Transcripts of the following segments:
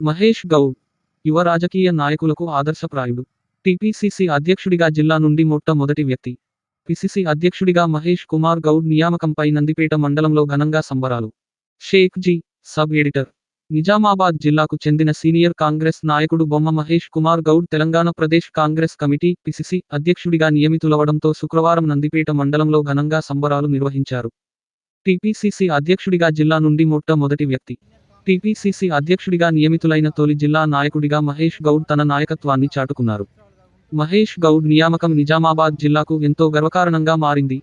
మహేష్ గౌడ్ యువ రాజకీయ నాయకులకు ఆదర్శప్రాయుడు. టీపీసీసీ అధ్యక్షుడిగా జిల్లా నుండి మొట్టమొదటి వ్యక్తి. పిసిసి అధ్యక్షుడిగా మహేష్ కుమార్ గౌడ్ నియామకంపై నందిపేట మండలంలో ఘనంగా సంబరాలు. Shaik G sub editor. Nizamabad జిల్లాకు చెందిన సీనియర్ కాంగ్రెస్ నాయకుడు బొమ్మ మహేష్ కుమార్ గౌడ్ తెలంగాణ ప్రదేశ్ కాంగ్రెస్ కమిటీ పిసిసి అధ్యక్షుడిగా నియమితులవడంతో శుక్రవారం నందిపేట మండలంలో ఘనంగా సంబరాలు నిర్వహించారు. టీపీసీసీ అధ్యక్షుడిగా జిల్లా నుండి మొట్టమొదటి వ్యక్తి. టీపీసీసీ అధ్యక్షుడిగా నియమితులైన తొలి జిల్లా నాయకుడిగా మహేష్ గౌడ్ తన నాయకత్వాన్ని చాటుకున్నారు. మహేష్ గౌడ్ నియామకం నిజామాబాద్ జిల్లాకు ఎంతో గర్వకారణంగా మారింది.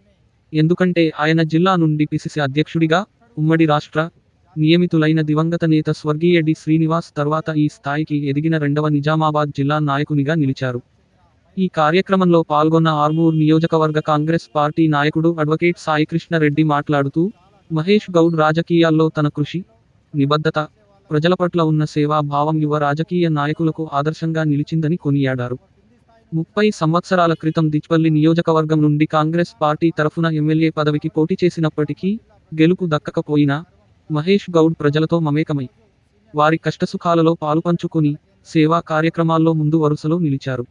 ఎందుకంటే ఆయన జిల్లా నుండి పిసిసి అధ్యక్షుడిగా ఉమ్మడి రాష్ట్ర నియమితులైన దివంగత నేత స్వర్గీయ డి. శ్రీనివాస్ తర్వాత ఈ స్థాయికి ఎదిగిన రెండవ నిజామాబాద్ జిల్లా నాయకునిగా నిలిచారు. ఈ కార్యక్రమంలో పాల్గొన్న ఆర్మూర్ నియోజకవర్గ కాంగ్రెస్ పార్టీ నాయకుడు అడ్వకేట్ సాయికృష్ణ రెడ్డి మాట్లాడుతూ మహేష్ గౌడ్ రాజకీయాల్లో తన కృషి నిబద్ధత ప్రజల పట్ల ఉన్న సేవా భావం యువ రాజకీయ నాయకులకు ఆదర్శంగా నిలిచిందని కొనియాడారు. ముప్పై సంవత్సరాల క్రితం దిచ్పల్లి నియోజకవర్గం నుండి కాంగ్రెస్ పార్టీ తరఫున ఎమ్మెల్యే పదవికి పోటీ చేసినప్పటికీ గెలుపు దక్కకపోయినా మహేష్ గౌడ్ ప్రజలతో మమేకమై వారి కష్టసుఖాలలో పాలుపంచుకుని సేవా కార్యక్రమాల్లో ముందు వరుసలో నిలిచారు.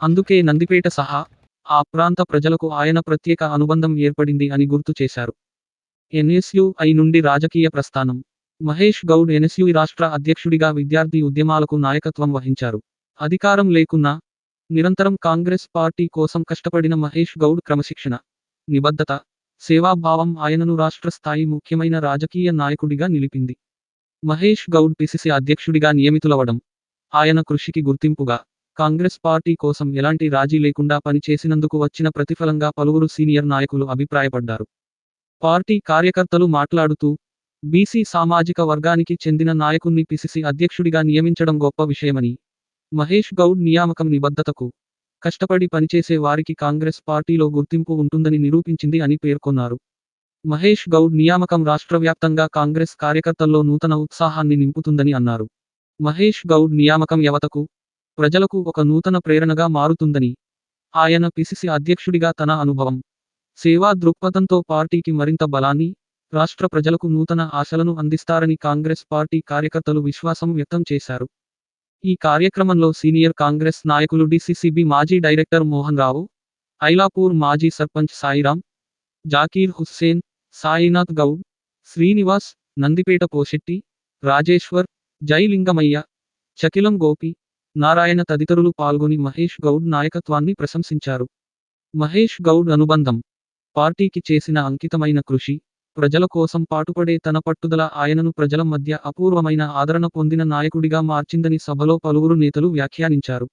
అందుకే నందిపేట సహా ఆ ప్రాంత ప్రజలకు ఆయన ప్రత్యేక అనుబంధం ఏర్పడింది అని గుర్తు చేశారు. ఎన్ఎస్యుఐ నుండి రాజకీయ ప్రస్థానం మహేష్ గౌడ్ ఎన్ఎస్యు రాష్ట్ర అధ్యక్షుడిగా విద్యార్థి ఉద్యమాలకు నాయకత్వం వహించారు. అధికారం లేకున్నా నిరంతరం కాంగ్రెస్ పార్టీ కోసం కష్టపడిన మహేష్ గౌడ్ క్రమశిక్షణ నిబద్ధత సేవాభావం ఆయనను రాష్ట్ర స్థాయి ముఖ్యమైన రాజకీయ నాయకుడిగా నిలిపింది. మహేష్ గౌడ్ పిసిసి అధ్యక్షుడిగా నియమితులవడం ఆయన కృషికి గుర్తింపుగా కాంగ్రెస్ పార్టీ కోసం ఎలాంటి రాజీ లేకుండా పనిచేసినందుకు వచ్చిన ప్రతిఫలంగా పలువురు సీనియర్ నాయకులు అభిప్రాయపడ్డారు. పార్టీ కార్యకర్తలు మాట్లాడుతూ బీసీ సామాజిక వర్గానికి చెందిన నాయకుణ్ణి పిసిసి అధ్యక్షుడిగా నియమించడం గొప్ప విషయమని మహేష్ గౌడ్ నియామకం నిబద్ధతకు కష్టపడి పనిచేసే వారికి కాంగ్రెస్ పార్టీలో గుర్తింపు ఉంటుందని నిరూపించింది అని పేర్కొన్నారు. మహేష్ గౌడ్ నియామకం రాష్ట్ర వ్యాప్తంగా కాంగ్రెస్ కార్యకర్తల్లో నూతన ఉత్సాహాన్ని నింపుతుందని అన్నారు. మహేష్ గౌడ్ నియామకం యువతకు ప్రజలకు ఒక నూతన ప్రేరణగా మారుతుందని ఆయన పిసిసి అధ్యక్షుడిగా తన అనుభవం సేవా దృక్పథంతో పార్టీకి మరింత బలాన్ని రాష్ట్ర ప్రజలకు నూతన ఆశలను అందిస్తారని కాంగ్రెస్ పార్టీ కార్యకర్తలు విశ్వాసం వ్యక్తం చేశారు. ఈ కార్యక్రమంలో సీనియర్ కాంగ్రెస్ నాయకులు డిసిసిబి మాజీ డైరెక్టర్ మోహన్ రావు ఐలాపూర్ మాజీ సర్పంచ్ సాయిరాం జాకీర్ హుస్సేన్ సాయినాథ్ గౌడ్ శ్రీనివాస్ నందిపేట పోషెట్టి రాజేశ్వర్ జైలింగమయ్య చకిలం గోపి నారాయణ తదితరులు పాల్గొని మహేష్ గౌడ్ నాయకత్వాన్ని ప్రశంసించారు. మహేష్ గౌడ్ అనుబంధం. పార్టీకి చేసిన అంకితమైన కృషి ప్రజల కోసం పాటుపడే తన పట్టుదల ఆయనను ప్రజల మధ్య అపూర్వమైన ఆదరణ పొందిన నాయకుడిగా మార్చిందని సభలో పలువురు నేతలు వ్యాఖ్యానించారు.